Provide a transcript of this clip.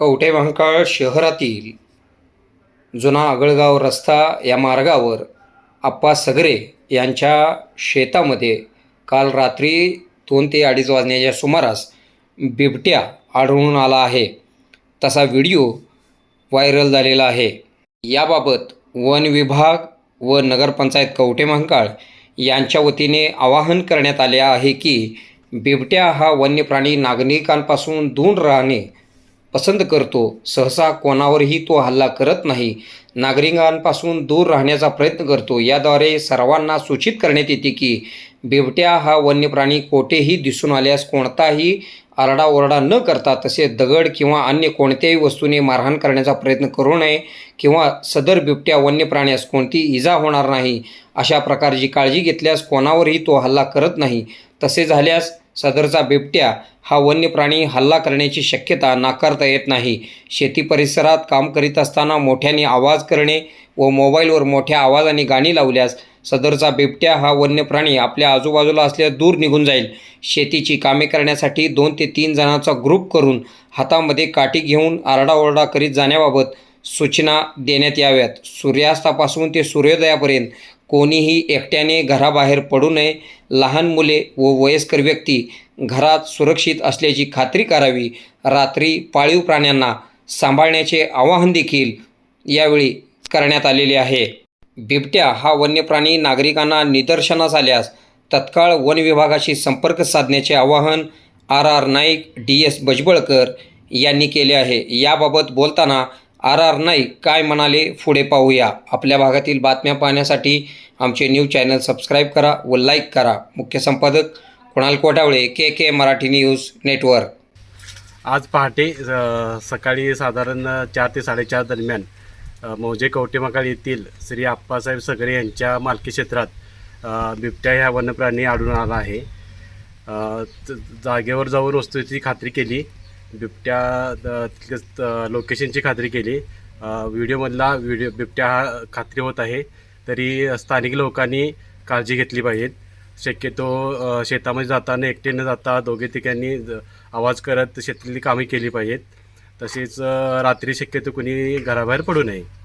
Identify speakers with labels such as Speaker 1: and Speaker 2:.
Speaker 1: कवठेमहांकाळ शहरातील जुना आगळगाव रस्ता या मार्गावर आप्पा सगरे यांच्या शेतामध्ये काल रात्री दोन ते अडीच वाजण्याच्या सुमारास बिबट्या आढळून आला आहे. तसा व्हिडिओ व्हायरल झालेला आहे. याबाबत वन विभाग व नगरपंचायत कवठे महांकाळ यांच्या वतीने आवाहन करण्यात आले आहे की बिबट्या हा वन्य प्राणी नागरिकांपासून दूर राहणे पसंत करतो. सहसा कोणावरही तो हल्ला करत नाही. नागरिकांपासून दूर राहण्याचा प्रयत्न करतो. याद्वारे सर्वांना सूचित करण्यात येते की बिबट्या हा वन्य प्राणी कोठेही दिसून आल्यास कोणताही आरडाओरडा न करता तसे दगड किंवा अन्य कोणत्याही वस्तूने मारहाण करण्याचा प्रयत्न करू नये किंवा सदर बिबट्या वन्य प्राण्यास कोणती इजा होणार नाही अशा प्रकारची काळजी घेतल्यास कोणावरही तो हल्ला करत नाही. तसे झाल्यास सदरचा बिबट्या हा वन्य प्राणी हल्ला करण्याची शक्यता नाकारता येत नाही. शेती परिसरात काम करीत असताना मोठ्याने आवाज करणे व मोबाईलवर मोठ्या आवाजाने गाणी लावल्यास सदरचा बिबट्या हा वन्य प्राणी आपल्या आजूबाजूला असल्यास दूर निघून जाईल. शेतीची कामे करण्यासाठी दोन ते तीन जणांचा ग्रुप करून हातामध्ये काठी घेऊन आरडाओरडा करीत जाण्याबाबत सूचना देण्यात याव्यात. सूर्यास्तापासून ते सूर्योदयापर्यंत कोणीही एकट्याने घराबाहेर पडू नये. लहान मुले व वयस्कर व्यक्ती घरात सुरक्षित असल्याची खात्री करावी. रात्री पाळीव प्राण्यांना सांभाळण्याचे आवाहन देखील यावेळी करण्यात आलेले आहे. बिबट्या हा वन्य प्राणी नागरिकांना निदर्शनास आल्यास तत्काळ वन विभागाशी संपर्क साधण्याचे आवाहन R R Naik D S Bajbalkar यांनी केले आहे. याबाबत बोलताना आर आर नाईक काय म्हणाले पुढे पाहूया. आपल्या भागातील बातम्या पाहण्यासाठी आमचे न्यूज चॅनल सबस्क्राईब करा व लाईक करा. मुख्य संपादक Kunal Kotawale K K Marathi news network.
Speaker 2: आज पहाटे अ, सकाळी साधारण चार ते साडेचार दरम्यान अ, मौजे कवटेमकाळ येथील श्री आप्पासाहेब सगरे यांच्या मालकी क्षेत्रात अ, बिबट्या ह्या वन्यप्राणी आढळून आला आहे. अ, त- जागेवर जाऊन वस्तूची खात्री केली. बिबट्या अ, लोकेशनची खात्री केली. व्हिडिओमधला व्हिडिओ बिबट्या हा खात्री होत आहे. तरी स्थानिक लोकांनी काळजी घेतली पाहिजे. शक्यतो शेतामध्ये जाताना एकटेनं जाता दोघे ठिकाणी आवाज करत शेतातली कामे केली पाहिजेत. तसेच रात्री शक्यतो कुणी घराबाहेर पडू नये.